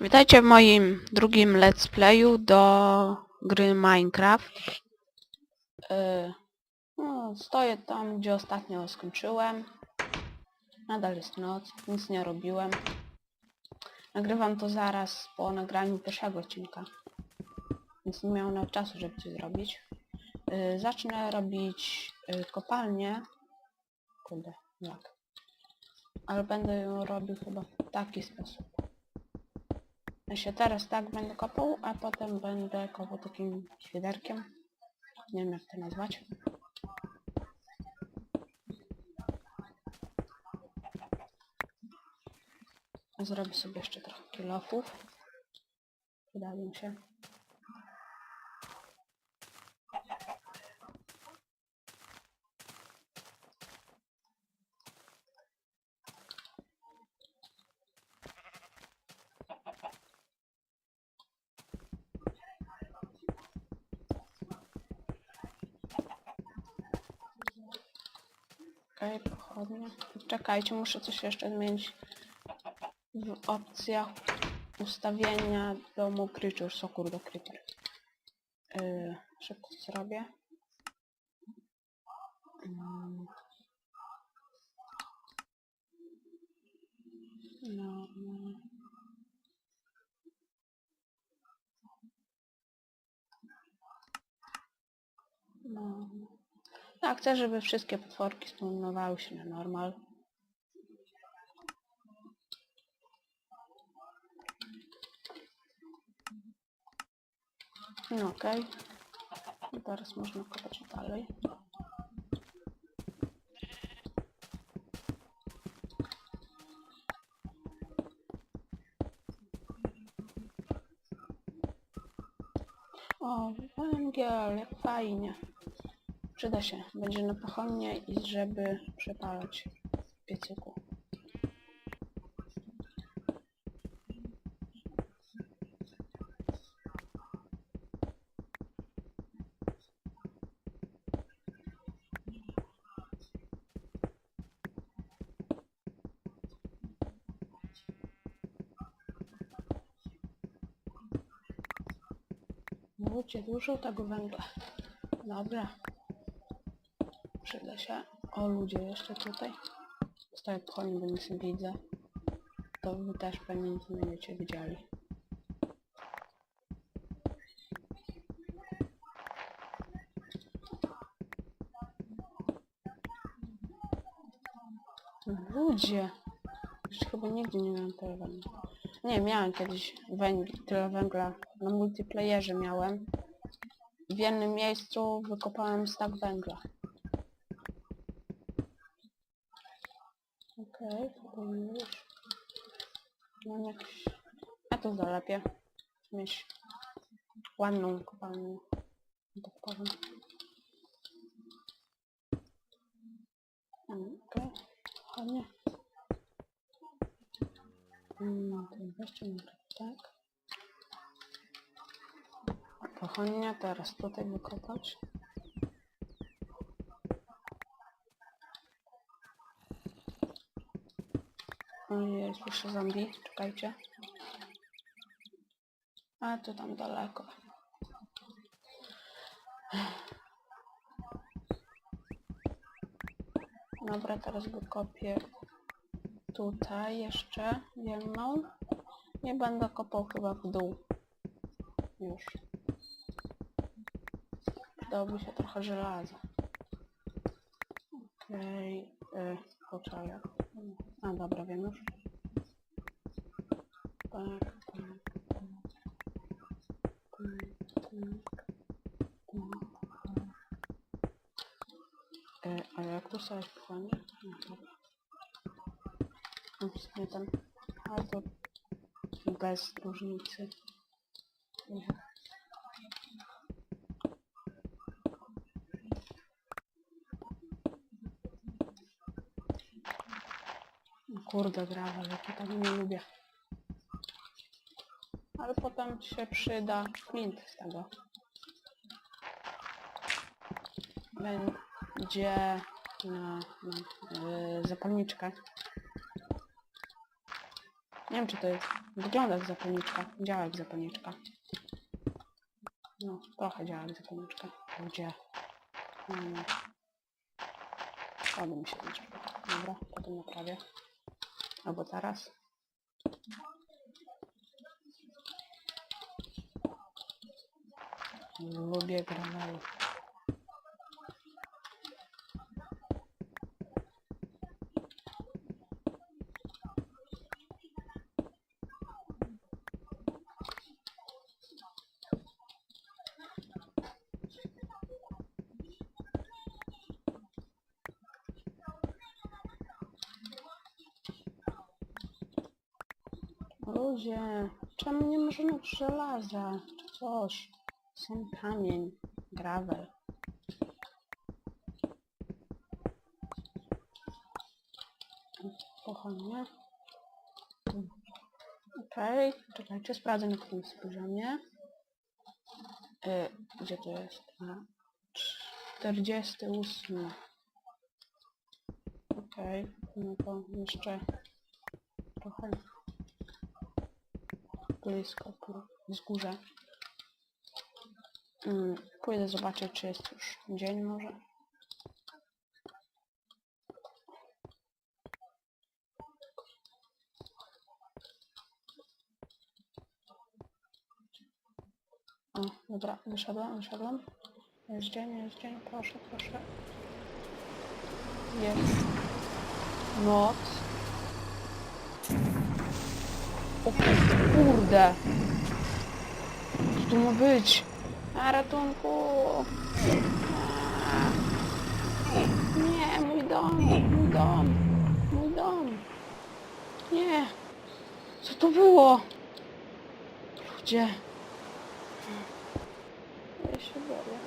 Witajcie w moim drugim let's playu do gry Minecraft. Yy, no, stoję tam, gdzie ostatnio skończyłem. Nadal jest noc, nic nie robiłem. Nagrywam to zaraz po nagraniu pierwszego odcinka. Więc nie miałem nawet czasu, żeby coś zrobić. Yy, zacznę robić yy, kopalnię. Kurde, jak? Ale będę ją robił chyba w taki sposób. Ja się teraz tak będę kopał, a potem będę kopał takim świderkiem. Nie wiem jak to nazwać. Zrobię sobie jeszcze trochę kilofów. Przydały mi się. Okej, pochodnie. Czekajcie, muszę coś jeszcze zmienić w opcjach ustawienia domu creatures. O kurde, creeper. Yy, szybko zrobię. Mm. No, no. No. Ja chcę, żeby wszystkie potworki spawnowały się na normal. No okej. I Teraz można kopać dalej. O, węgiel, fajnie. Przyda się. Będzie na pochodnie i żeby przepalać w piecyku. Ludzie, dużo tego węgla. Dobra. Przyda się. O ludzie, jeszcze tutaj. Stoję pochodnie, bo nic nie widzę. To wy też pewnie nic nie będziecie widzieli. Ludzie! Jeszcze chyba nigdy nie miałem tyle węgla. Nie, miałem kiedyś węgl, tyle węgla. Na multiplayerze miałem. W jednym miejscu wykopałem stak węgla. Okej, to już. Mam jakiś... Ja to zalepię. Mieć ładną kopalnię. Tak powiem. Mm, Okej, ładnie. No, to jeszcze może tak. Pochodnia, teraz tutaj wykopać. Ojej, słyszę zombie, czekajcie. A, to tam daleko. Dobra, teraz wykopię tutaj jeszcze jedną. Nie będę kopał chyba w dół. Już. Przydałoby się trochę żelaza. Okej, okay. poczekaj. A dobra, wiem już. Tak, tak, tak. Tak, tak, tak. E, a jak stałeś pochłanie? No. No w sumie tam... Ale to bez różnicy. Nie. No Kurde grawa, ja to tak nie lubię. Ale potem się przyda flint z tego. Będzie na, na yy, zapalniczkę. Nie wiem czy to jest... Wygląda jak zapalniczka. Działa jak zapalniczka. No, trochę działa jak zapalniczka. Gdzie? Hmm. Ładnie mi się liczy. Dobra, potem naprawię. Albo teraz. Lubię granale. Ludzie, czemu nie możemy żelaza? Czy coś? Sam kamień, gravel. Pochodnie. Okej, czekajcie, sprawdzę na którymś poziomie. Y, gdzie to jest? Na 48. Okej, no to jeszcze trochę blisko wzgórze. Mm, pójdę zobaczyć, czy jest już dzień może. O, dobra, wyszedłem, wyszedłem. Jest dzień, jest dzień, proszę, proszę. Jest noc. O kurde! Co tu ma być? A ratunku! Nie, mój dom, mój dom, mój dom. Nie. Co to było? Ludzie. Ja się boję.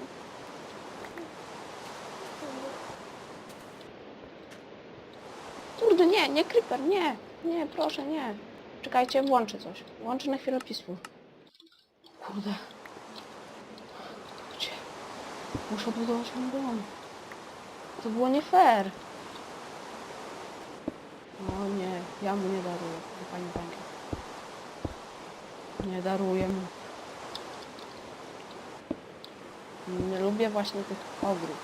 Kurde, nie, nie creeper, nie. Nie, proszę, nie. Czekajcie, włączę coś. Włączę na chwilę pismu. Kurde. Gdzie? Muszę budować mój dom. To było nie fair. O nie, ja mu nie daruję, pani bankier. Nie daruję mu. Nie lubię właśnie tych ogrów.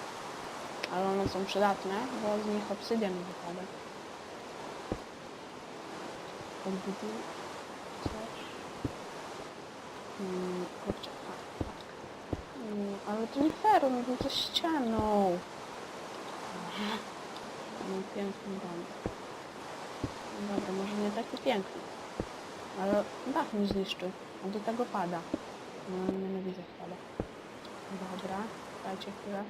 Ale one są przydatne, bo z nich obsydian wypada. Odbuduj coś. Mm, kurczę, tak, tak. Mm, ale to nie fair, on był ze ścianą. Mam piękny dom. No Dobra, może nie taki piękny. Ale dach mi zniszczył. A do tego pada. No, nienawidzę pada. Dobra, dajcie chwilę.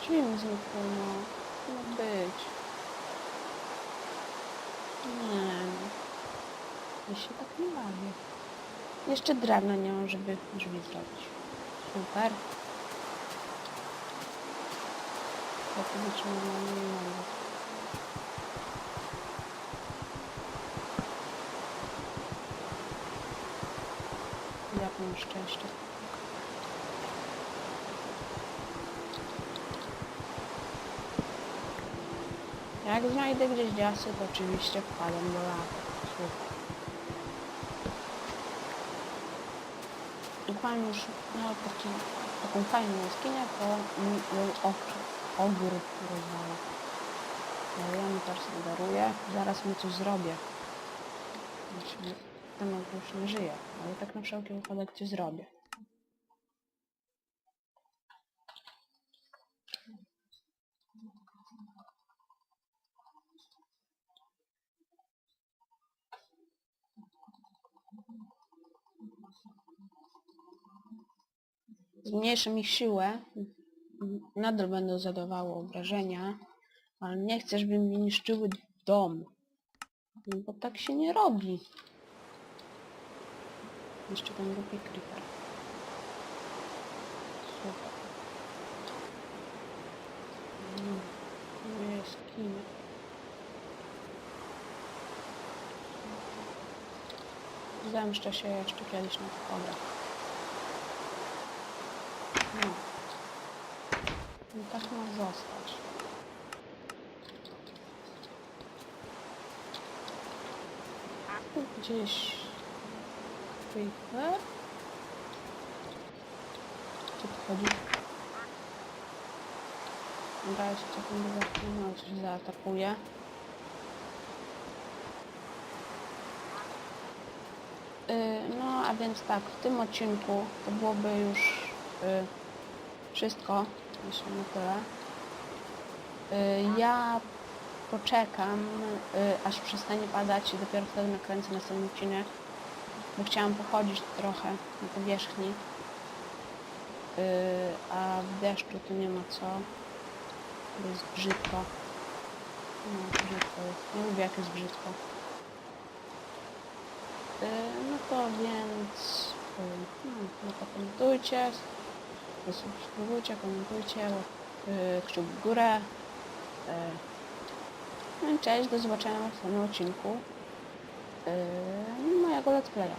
Drzwi mi znikły, no. Ma być. Nie. Ja się tak nie bawię. Jeszcze drewna nie mam, żeby drzwi zrobić. Super. Ja to nie. Jak mam szczęście. Jak znajdę gdzieś dziasy, to oczywiście wpadam do lawy. Mam już no, taki, taką fajną jaskinię, to ogr- ogór rozwala. Ale ja mu teraz daruję, zaraz mu coś zrobię. Znaczy, ten już nie żyje, ale tak na wszelki wypadek coś zrobię. Zmniejszę mi siłę, nadal będą zadawały obrażenia, ale nie chcę, żeby mi niszczyły dom. Bo tak się nie robi. Jeszcze ten głupi creeper. Super. Mm, jaskinie. Zemszczę się jeszcze kiedyś na tych ograch. No. I tak ma zostać. gdzieś... Creeper? Co tu chodzi? Dobra, ja się czekam do zobaczenia, no coś zaatakuje. Yy, no, a więc tak, w tym odcinku to byłoby już yy, wszystko, jeszcze na tyle. Yy, ja poczekam, yy, aż przestanie padać i dopiero wtedy nakręcę następny odcinek, bo chciałam pochodzić trochę na powierzchni, yy, a w deszczu tu nie ma co, jest brzydko. No, brzydko jest. Nie lubię jak jest brzydko. No to więc no, to komentujcie, subskrybujcie, komentujcie, kciuk w górę. Yy, no i cześć, do zobaczenia w następnym odcinku yy, mojego let's playa.